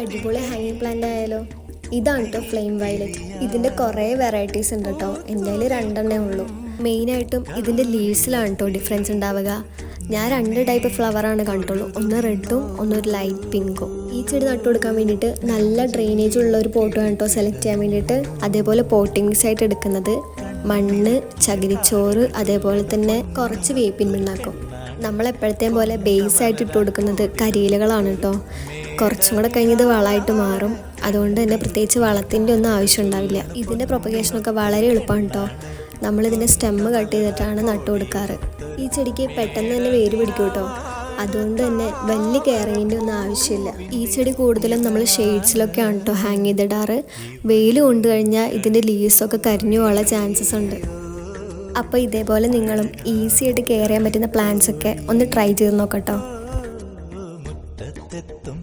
അടിപൊളി ഹാങ്ങിങ് പ്ലാന്റ് ആയാലോ? ഇതാണ് കേട്ടോ ഫ്ലെയിം വയലറ്റ് ഇതിന്റെ കുറേ വെറൈറ്റീസ് ഉണ്ട് കേട്ടോ എന്റെ കയ്യിൽ രണ്ടെണ്ണേ ഉള്ളൂ. മെയിനായിട്ടും ഇതിന്റെ ലീവ്സിലാണ് കേട്ടോ ഡിഫറൻസ് ഉണ്ടാവുക. ഞാൻ രണ്ട് ടൈപ്പ് ഫ്ലവറാണ് കണ്ടുള്ളൂ. ഒന്ന് റെഡും ഒന്നൊരു ലൈറ്റ് പിങ്കും ഈ ചെടി നട്ടു കൊടുക്കാൻ വേണ്ടിയിട്ട് നല്ല ഡ്രെയിനേജ് ഉള്ള ഒരു പോട്ട് വേണം കേട്ടോ സെലക്ട് ചെയ്യാൻ വേണ്ടിയിട്ട്. അതേപോലെ പോട്ടിങ്സ് ആയിട്ട് എടുക്കുന്നത് മണ്ണ് ചകിരിച്ചോറ് അതേപോലെ തന്നെ കുറച്ച് വേപ്പിൻ പിണ്ണാക്കും. നമ്മൾ എപ്പോഴത്തെയും പോലെ ബേസ് ആയിട്ട് ഇട്ട് കൊടുക്കുന്നത് കരിയിലകളാണ് കേട്ടോ കുറച്ചും കൂടെ കഴിഞ്ഞത് വളമായിട്ട് മാറും. അതുകൊണ്ട് തന്നെ പ്രത്യേകിച്ച് വളത്തിന്റെ ഒന്നും ആവശ്യം ഉണ്ടാവില്ല. ഇതിന്റെ പ്രൊപ്പഗേഷനൊക്കെ വളരെ എളുപ്പമാണ് കേട്ടോ നമ്മളിതിന്റെ സ്റ്റെമ്മ് കട്ട് ചെയ്തിട്ടാണ് നട്ടു കൊടുക്കാറ്. ഈ ചെടിക്ക് പെട്ടെന്ന് തന്നെ വേര് പിടിക്കും കേട്ടോ അതുകൊണ്ട് തന്നെ വലിയ കെയറിങ്ങിന്റെ ഒന്നും ആവശ്യമില്ല. ഈ ചെടി കൂടുതലും നമ്മൾ ഷെയ്ഡ്സിലൊക്കെയാണ് കേട്ടോ ഹാങ് ചെയ്തിടാറ്. വെയിൽ കൊണ്ടു കഴിഞ്ഞാൽ ഇതിന്റെ ലീവ്സൊക്കെ കരിഞ്ഞു പോകാനുള്ള ചാൻസസ് ഉണ്ട്. അപ്പോൾ ഇതേപോലെ നിങ്ങളും ഈസി ആയിട്ട് കെയർ ചെയ്യാൻ പറ്റുന്ന പ്ലാൻസ് ഒക്കെ ഒന്ന് ട്രൈ ചെയ്ത് നോക്കട്ടോ. മുറ്റത്തെത്തും